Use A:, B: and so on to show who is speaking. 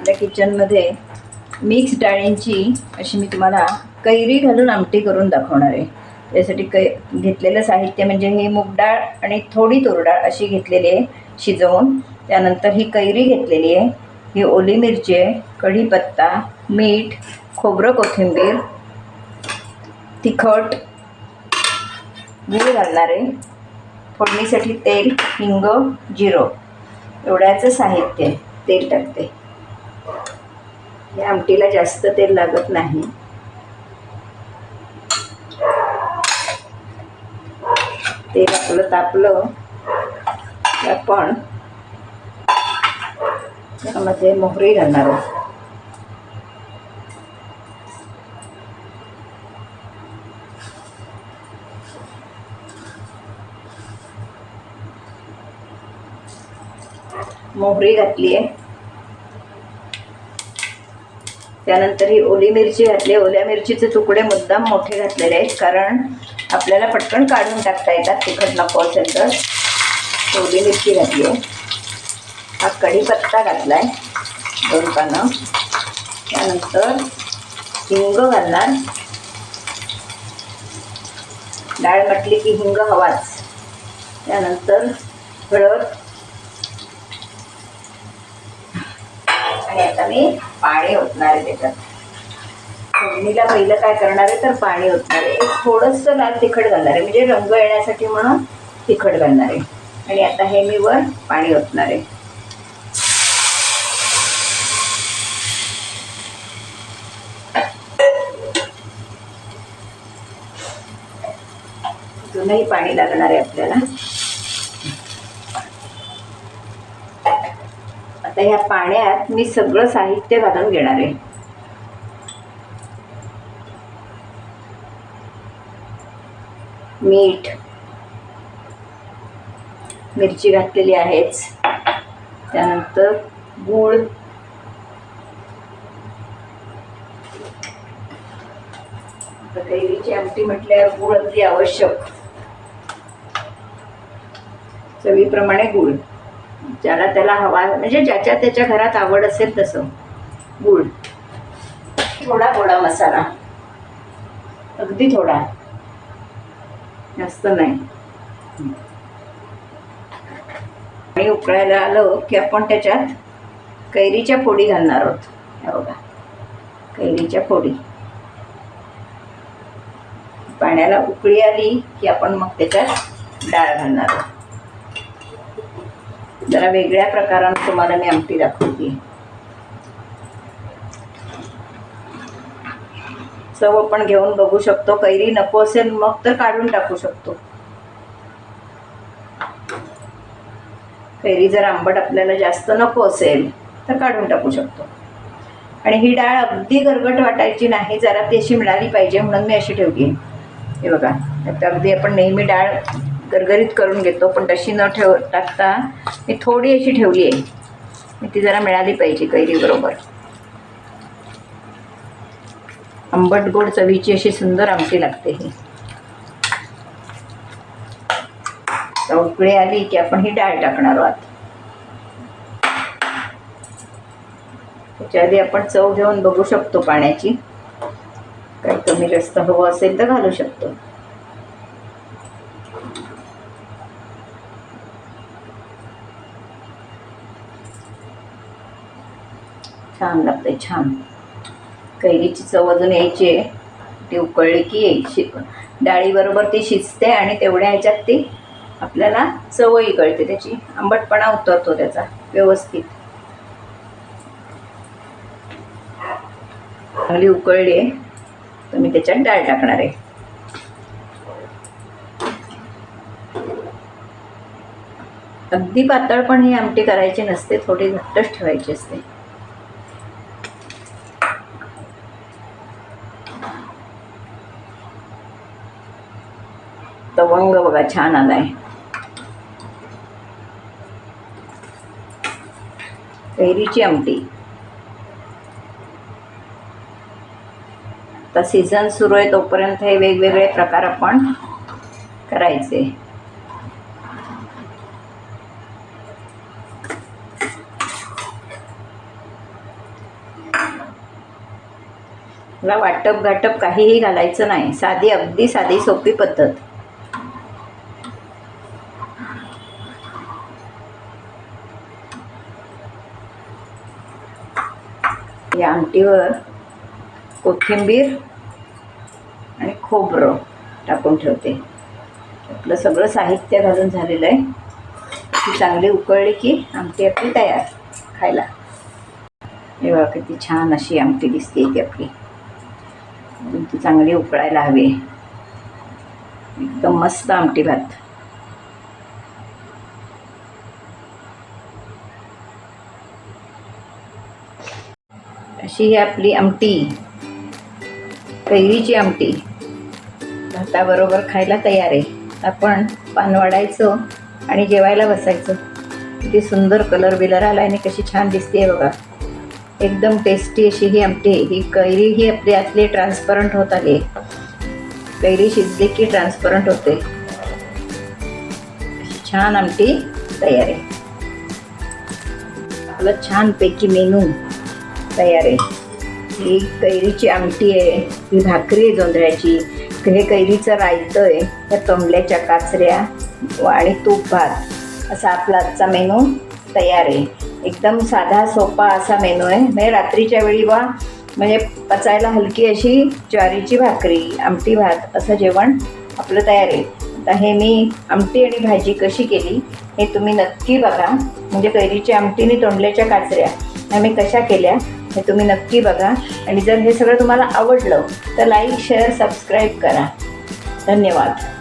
A: आपल्या किचनमध्ये मिक्स डाळींची अशी मी तुम्हाला कैरी घालून आमटी करून दाखवणार आहे. त्यासाठी कै घेतलेलं साहित्य म्हणजे हे मूग डाळ आणि थोडी तूर डाळ अशी घेतलेली आहे शिजवून. त्यानंतर ही कैरी घेतलेली आहे. ही ओली मिरची आहे कढीपत्ता मीठ खोबरं कोथिंबीर तिखट गूळ घालणार आहे. फोडणीसाठी तेल हिंग जिरं. एवढ्याचं साहित्य तेल टाकते. या आमटीला जास्त तेल लागत नाही. तेल आपलं तापलं. की आपण त्यामध्ये मोहरी घालणार आहोत. मोहरी घातली आहे त्यानंतर ही ओली मिरची घातली. ओल्या मिरचीचे तुकडे मुद्दाम मोठे घातलेले आहेत कारण आपल्याला पटकन काढून टाकता येतात तिखट नको असेल तर ओली मिरची घातली आहे. हा कढीपत्ता घातला आहे दोन पानं. त्यानंतर हिंग घालणार. डाळ म्हटली की हिंग हवाच. त्यानंतर हळद आणि आता मी पाणी ओतणार आहे त्याच्यात. फोडणीला पहिलं काय करणार आहे तर पाणी ओतणार आहे. एक थोडंसं लाल तिखट घालणार आहे. म्हणजे रंग येण्यासाठी म्हणून तिखट घालणार आहे. आणि आता हे मी वर पाणी ओतणार आहे. अजूनही पाणी लागणार आहे आपल्याला. आता ह्या पाण्यात मी सगळं साहित्य घालून घेणार आहे. मीठ मिरची घातलेली आहेच. त्यानंतर गूळ आता कैरीची आमटी म्हटल्यावर गूळ अगदी आवश्यक. चवीप्रमाणे गूळ. ज्याला त्याला हवा म्हणजे ज्याच्या त्याच्या घरात आवड असेल तसं. गुळ. थोडा गोडा मसाला. अगदी थोडा. जास्त नाही. आणि उकळायला आलं की आपण त्याच्यात कैरीच्या फोडी घालणार आहोत. हे बघा. कैरीच्या फोडी. पाण्याला उकळी आली की आपण मग त्याच्यात डाळ घालणार आहोत. जरा वेगळ्या प्रकारानं तुम्हाला मी आमटी दाखवते. चव आपण घेऊन बघू शकतो. कैरी नको असेल मग तर काढून टाकू शकतो. कैरी जर आंबट आपल्याला जास्त नको असेल तर काढून टाकू शकतो. आणि ही डाळ अगदी गरगट वाटायची नाही जरा ती अशी मिळाली पाहिजे म्हणून मी अशी ठेवली. हे बघा आता अगदी आपण नेहमी डाळ गरगरीत करून घेतो पण तशी न ठेव टाकता मी थोडी अशी ठेवली आहे. ती जरा मिळाली पाहिजे कैरीबरोबर. आंबट गोड चवीची अशी सुंदर आमटी लागते ही. उकळी आली की आपण ही डाळ टाकणार आहोत. त्याच्या आधी आपण चव घेऊन बघू शकतो पाण्याची. काही कमी जास्त हवं असेल तर घालू शकतो. छान लागते छान. कैरीची चव अजून यायची आहे. ती उकळली की यायची. डाळीबरोबर ती शिजते आणि तेवढ्या ह्याच्यात ती आपल्याला चवही कळते. त्याची आंबटपणा उतरतो त्याचा व्यवस्थित. चांगली उकळली आहे. तर मी त्याच्यात डाळ टाकणार आहे. अगदी पातळ पण ही आमटी करायची नसते थोडी घट्टच ठेवायची असते. तवंग बघा छान आलाय. कैरीची आमटी. आता सीझन सुरू आहे तोपर्यंत हे वेगवेगळे प्रकार आपण करायचे. मला वाटप घाटप काहीही घालायचं नाही. साधी अगदी साधी सोपी पद्धत. या आमटीवर कोथिंबीर आणि खोबरं टाकून ठेवते. आपलं सगळं साहित्य घालून झालेलं आहे. ती चांगली उकळली की आमटी आपली तयार खायला. एवढा किती छान अशी आमटी दिसते ती आपली. ती चांगली उकळायला हवी एकदम मस्त आमटी भात. अशी ही आपली आमटी. कैरीची आमटी. भाताबरोबर खायला तयार आहे. आपण पान वाढायचं आणि जेवायला बसायचं. किती सुंदर कलर बिलर आला आणि कशी छान दिसते बघा. एकदम टेस्टी अशी ही आमटी ही कैरी ही आपली आतली ट्रान्सपरंट होत आली आहे. कैरी शिजली की ट्रान्सपरंट होते. छान आमटी तयार आहे. आपलं छानपैकी मेनू तयार. आहे ही कैरीची आमटी आहे ही भाकरी आहे जोंधळ्याची. हे कैरीचं रायतं आहे त्या तोंडल्याच्या काचऱ्या आणि तूप भात. असा आपला आजचा मेनू तयार आहे. एकदम साधा सोपा असा मेनू आहे. म्हणजे रात्रीच्या वेळी वा म्हणजे पचायला हलकी अशी ज्वारीची भाकरी आमटी भात असं जेवण आपलं तयार आहे. आता हे मी आमटी आणि भाजी कशी केली हे तुम्ही नक्की बघा. म्हणजे कैरीची आमटीने तोंडल्याच्या काचऱ्या ह्या मी कशा केल्या हे तुम्ही नक्की बघा. आणि जर हे सगळं तुम्हाला आवडलं तर लाईक शेअर सबस्क्राईब करा. धन्यवाद.